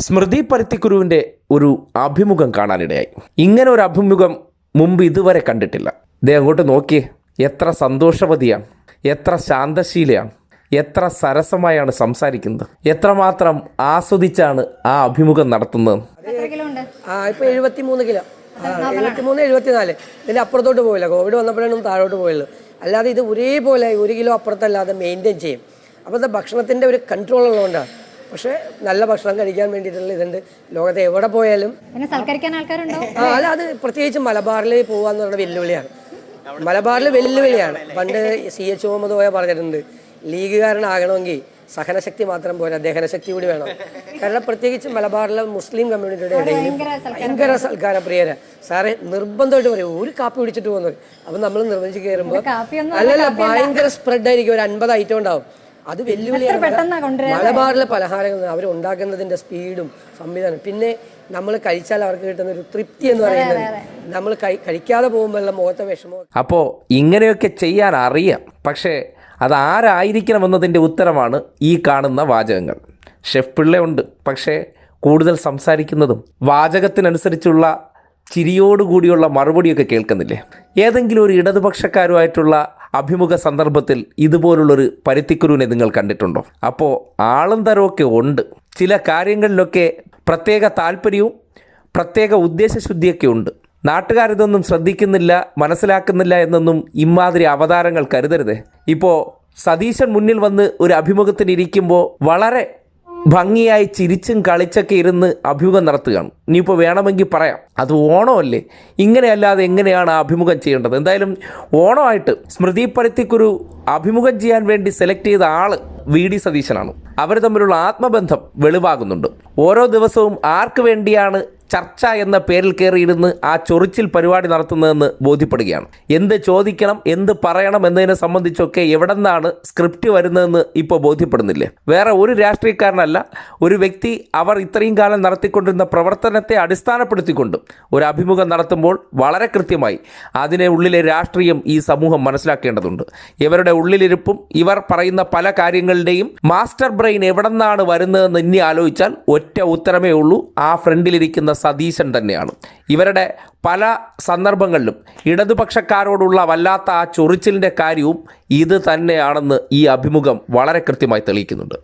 സ്മൃതി പരുത്തിക്കുരുവിന്റെ ഒരു അഭിമുഖം കാണാനിടയായി. ഇങ്ങനെ ഒരു അഭിമുഖം മുമ്പ് ഇതുവരെ കണ്ടിട്ടില്ല. ദേ അങ്ങോട്ട് നോക്കിയേ. എത്ര സന്തോഷവതിയാണ് എത്ര ശാന്തശീലയാണ് എത്ര സരസമായാണ് സംസാരിക്കുന്നത്. എത്രമാത്രം ആസ്വദിച്ചാണ് ആ അഭിമുഖം നടത്തുന്നത്. എത്ര കിലോ ഉണ്ട് ആ ഇപ്പൊ എഴുപത്തി മൂന്ന് കിലോ എഴുപത്തിനാല്. ഇതിന്റെ അപ്പുറത്തോട്ട് പോയില്ല കോവിഡ് വന്നപ്പോഴാണ് താഴോട്ട് പോയുള്ളൂ. അല്ലാതെ ഇത് ഒരേപോലെ ഒരു കിലോ അപ്പുറത്തല്ലാതെ മെയിന്റെയിൻ ചെയ്യും. അപ്പോൾ ഭക്ഷണത്തിന്റെ ഭക്ഷണത്തിന്റെ ഒരു കൺട്രോൾ ഉള്ളതുകൊണ്ടാണ് പക്ഷേ നല്ല ഭക്ഷണം കഴിക്കാൻ വേണ്ടിയിട്ടുള്ള ഇതുണ്ട്. ലോകത്തെ എവിടെ പോയാലും. എന്നെ സൽക്കരിക്കാൻ ആൾക്കാരുണ്ടോ? ആ അല്ല അത് പ്രത്യേകിച്ച് മലബാറിൽ പോവാന്ന് പറഞ്ഞ വെല്ലുവിളിയാണ്. മലബാറിൽ വെല്ലുവിളിയാണ്. പണ്ട് സി എച്ച് മുഹമ്മദ് പോയ പറഞ്ഞിട്ടുണ്ട് ലീഗുകാരനാകണമെങ്കിൽ സഹനശക്തി മാത്രം പോരാ ദഹനശക്തി കൂടി വേണം. കാരണം പ്രത്യേകിച്ച് മലബാറിലെ മുസ്ലിം കമ്മ്യൂണിറ്റിയുടെ ഇടയിൽ ഭയങ്കര സൽക്കാര. പ്രിയര സാറേ നിർബന്ധമായിട്ട് പറയും ഒരു കാപ്പി കുടിച്ചിട്ട് പോകുന്നത് അപ്പം നമ്മൾ നിർബന്ധിച്ച് കയറുമ്പോൾ അല്ലല്ല ഭയങ്കര സ്പ്രെഡ് ആയിരിക്കും. ഒരു അൻപത് ഐറ്റം ഉണ്ടാവും. അത് വെല്ലുവിളിയാണ്. മലബാറിലെ പലഹാരങ്ങൾ അവർ ഉണ്ടാക്കുന്നതിന്റെ സ്പീഡും സംവിധാനം പിന്നെ നമ്മൾ കഴിച്ചാൽ അവർക്ക് കിട്ടുന്ന ഒരു തൃപ്തി എന്ന് പറയുന്നത് നമ്മൾ കഴിക്കാതെ പോകുമ്പോഴുള്ള മുഖത്തെ വിഷമം. അപ്പോ ഇങ്ങനെയൊക്കെ ചെയ്യാൻ അറിയാം. പക്ഷേ അത് ആരായിരിക്കണമെന്നതിന്റെ ഉത്തരമാണ് ഈ കാണുന്ന വാചകങ്ങൾ. ഷെഫ് പിള്ളയുണ്ട് പക്ഷേ കൂടുതൽ സംസാരിക്കുന്നതും വാചകത്തിനനുസരിച്ചുള്ള ചിരിയോടുകൂടിയുള്ള മറുപടിയൊക്കെ കേൾക്കുന്നില്ലേ? ഏതെങ്കിലും ഒരു ഇടതുപക്ഷക്കാരുമായിട്ടുള്ള അഭിമുഖ സന്ദർഭത്തിൽ ഇതുപോലുള്ളൊരു പരുത്തിക്കുരുവിനെ നിങ്ങൾ കണ്ടിട്ടുണ്ടോ? അപ്പോൾ ആളും തരമൊക്കെ ഉണ്ട്. ചില കാര്യങ്ങളിലൊക്കെ പ്രത്യേക താല്പര്യവും പ്രത്യേക ഉദ്ദേശശുദ്ധിയൊക്കെ ഉണ്ട്. നാട്ടുകാരിതൊന്നും ശ്രദ്ധിക്കുന്നില്ല മനസ്സിലാക്കുന്നില്ല എന്നൊന്നും ഇമാതിരി അവതാരങ്ങൾ കരുതരുതേ. ഇപ്പോൾ സതീശൻ മുന്നിൽ വന്ന് ഒരു അഭിമുഖത്തിന് ഇരിക്കുമ്പോൾ വളരെ ഭംഗിയായി ചിരിച്ചും കളിച്ചൊക്കെ ഇരുന്ന് അഭിമുഖം നടത്തുകയാണ്. ഇനിയിപ്പോൾ വേണമെങ്കിൽ പറയാം. അത് ഓണമല്ലേ? ഇങ്ങനെയല്ലാതെ എങ്ങനെയാണ് അഭിമുഖം ചെയ്യേണ്ടത്? എന്തായാലും ഓണമായിട്ട് സ്മൃതി പരുത്തിക്കൊരു അഭിമുഖം ചെയ്യാൻ വേണ്ടി സെലക്ട് ചെയ്ത ആൾ വി ഡി സതീശനാണ്. അവർ തമ്മിലുള്ള ആത്മബന്ധം വെളിവാകുന്നുണ്ട്. ഓരോ ദിവസവും ആർക്ക് വേണ്ടിയാണ് ചർച്ച എന്ന പേരിൽ കയറിയിരുന്ന് ആ ചൊറിച്ചിൽ പരിപാടി നടത്തുന്നതെന്ന് ബോധ്യപ്പെടുകയാണ്. എന്ത് ചോദിക്കണം എന്ത് പറയണം എന്നതിനെ സംബന്ധിച്ചൊക്കെ എവിടെ നിന്നാണ് സ്ക്രിപ്റ്റ് വരുന്നതെന്ന് ഇപ്പോൾ ബോധ്യപ്പെടുന്നില്ലേ? വേറെ ഒരു രാഷ്ട്രീയക്കാരനല്ല ഒരു വ്യക്തി അവർ ഇത്രയും കാലം നടത്തിക്കൊണ്ടിരുന്ന പ്രവർത്തനത്തെ അടിസ്ഥാനപ്പെടുത്തിക്കൊണ്ട് ഒരു അഭിമുഖം നടത്തുമ്പോൾ വളരെ കൃത്യമായി അതിനെ ഉള്ളിലെ രാഷ്ട്രീയം ഈ സമൂഹം മനസ്സിലാക്കേണ്ടതുണ്ട്. ഇവരുടെ ഉള്ളിലിരിപ്പും ഇവർ പറയുന്ന പല കാര്യങ്ങളുടെയും മാസ്റ്റർ ബ്രെയിൻ എവിടെ നിന്നാണ് വരുന്നതെന്ന് ഇനി ആലോചിച്ചാൽ ഒറ്റ ഉത്തരമേ ഉള്ളൂ. ആ ഫ്രണ്ടിലിരിക്കുന്ന സതീശൻ തന്നെയാണ്. ഇവരുടെ പല സന്ദർഭങ്ങളിലും ഇടതുപക്ഷക്കാരോടുള്ള വല്ലാത്ത ആ ചൊറിച്ചിലിന്റെ കാര്യവും ഇത് തന്നെയാണെന്ന് ഈ അഭിമുഖം വളരെ കൃത്യമായി തെളിയിക്കുന്നുണ്ട്.